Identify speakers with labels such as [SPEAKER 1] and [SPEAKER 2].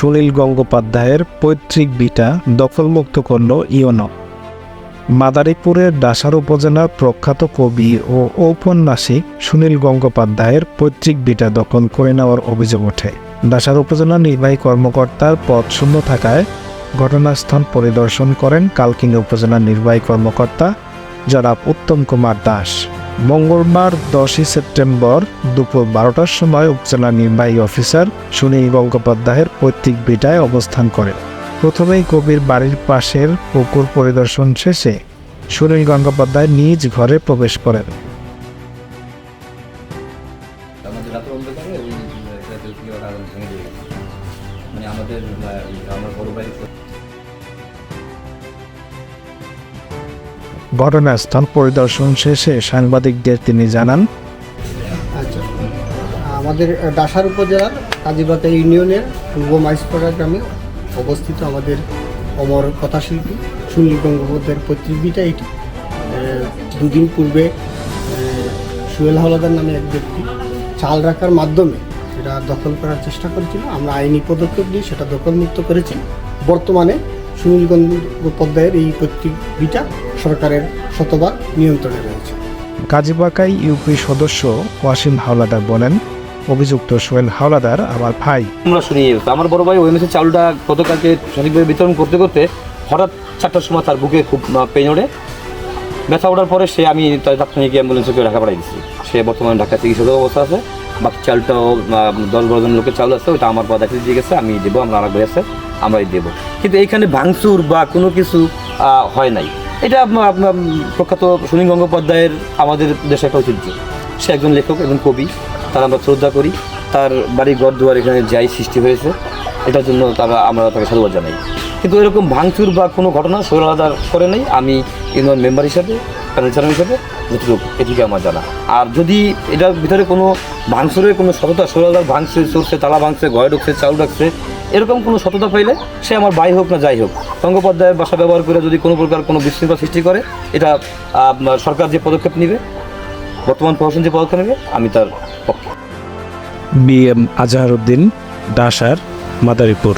[SPEAKER 1] সুনীল গঙ্গোপাধ্যায়ের পৈতৃক বিটা দখলমুক্ত করল ইয়নো মাদারীপুরের ডাসার উপজেলার প্রখ্যাত কবি ও ঔপন্যাসিক সুনীল গঙ্গোপাধ্যায়ের পৈতৃক বিটা দখল করে নেওয়ার অভিযোগ ওঠে। ডাসার উপজেলা নির্বাহী কর্মকর্তার পদ শূন্য থাকায় ঘটনাস্থল পরিদর্শন করেন কালকিনি উপজেলা নির্বাহী কর্মকর্তা জনাব উত্তম কুমার দাস। মঙ্গলবার দশই সেপ্টেম্বর দুপুর বারোটার সময় উপজেলা নির্বাহী অফিসার সুনীল গঙ্গোপাধ্যায়ের পৈতৃক বিটায় অবস্থান করেন। প্রথমেই কবির বাড়ির পাশের পুকুর পরিদর্শন শেষে সুনীল গঙ্গোপাধ্যায় নিজ ঘরে প্রবেশ করেন।
[SPEAKER 2] আমাদের
[SPEAKER 1] ঘটনাস্থল পরিদর্শন শেষে সাংবাদিকদের তিনি জানান
[SPEAKER 3] আচ্ছা। আমাদের ডাসার উপজেলার কাজীবাতা ইউনিয়নের পূর্ব মাইসপাড়া গ্রামে অবস্থিত আমাদের অমর কথাশিল্পী সুনীল গঙ্গোপাধ্যায়ের পৈতৃকবিটা এটি। দুদিন পূর্বে সুয়েল হাওলাদার নামে এক ব্যক্তি চাল রাখার মাধ্যমে সেটা দখল করার চেষ্টা করেছিল। আমরা আইনি পদক্ষেপ নিয়ে সেটা দখলমুক্ত করেছি। বর্তমানে সুনীল গঙ্গোপাধ্যায়ের এই পৈতৃক বিটা সরকারের শতভাগ নিয়ন্ত্রণে রয়েছে।
[SPEAKER 1] কাজীবাকাই ইউপি সদস্য ওয়াসিম হাওলাদার বলেন অভিযুক্ত সোহেল হাওলাদার আমার ভাই।
[SPEAKER 2] আমরা শুনি আমার বড় ভাই ওই মেসে চাউলটা গতকালকে সঠিকভাবে বিতরণ করতে করতে হঠাৎ চারটার সময় তার বুকে খুব পেন ওঠে। ব্যথা ওঠার পরে সে আমি তার তাৎক্ষণিক অ্যাম্বুলেন্সে করে ঢাকা পাঠাই দিচ্ছি সে বর্তমানে ঢাকা চিকিৎসক অবস্থা আছে। বাকি চালটাও দশ বারো জন লোকের চাল আছে ওটা আমার পর দেখে দিয়ে গেছে আমি দেবো আমরা আরেক ভাই আছে। আমরাই দেবো। কিন্তু এইখানে ভাঙচুর বা কোনো কিছু হয় নাই। এটা আপনার প্রখ্যাত সুনীল গঙ্গোপাধ্যায়ের আমাদের দেশে একটা ঐতিহ্য। সে একজন লেখক, একজন কবি। তার আমরা শ্রদ্ধা করি। তার বাড়ি ঘর দুয়ার এখানে যাই সৃষ্টি হয়েছে। এটার জন্য তারা, আমরা তাকে সাধুবাদ জানাই। কিন্তু এরকম ভাঙচুর বা কোনো ঘটনা আলাদা করে নেই। আমি ইউনিয়ন মেম্বার হিসাবে। কালচারাল হিসাবে যতটুকু এটিকে আমার জানা। আর যদি এটার ভিতরে কোনো ভাঙচুরের কোনো সততা সোহেল আলাদার ভাঙছে চলছে তালা ভাঙছে ঘরে ঢুকছে, চাউল রাখছে এরকম কোনো সততা পাইলে সে আমার ভাই হোক না যাই হোক গঙ্গোপাধ্যায়ের বাসা ব্যবহার করে যদি কোনো প্রকার কোনো বিশৃঙ্খলা সৃষ্টি করে, এটা সরকার যে পদক্ষেপ নেবে, বর্তমান প্রশাসন যে পদক্ষেপ নেবে, আমি তার পক্ষে।
[SPEAKER 1] বি এম আজহারউদ্দিন ডাসার মাদারীপুর।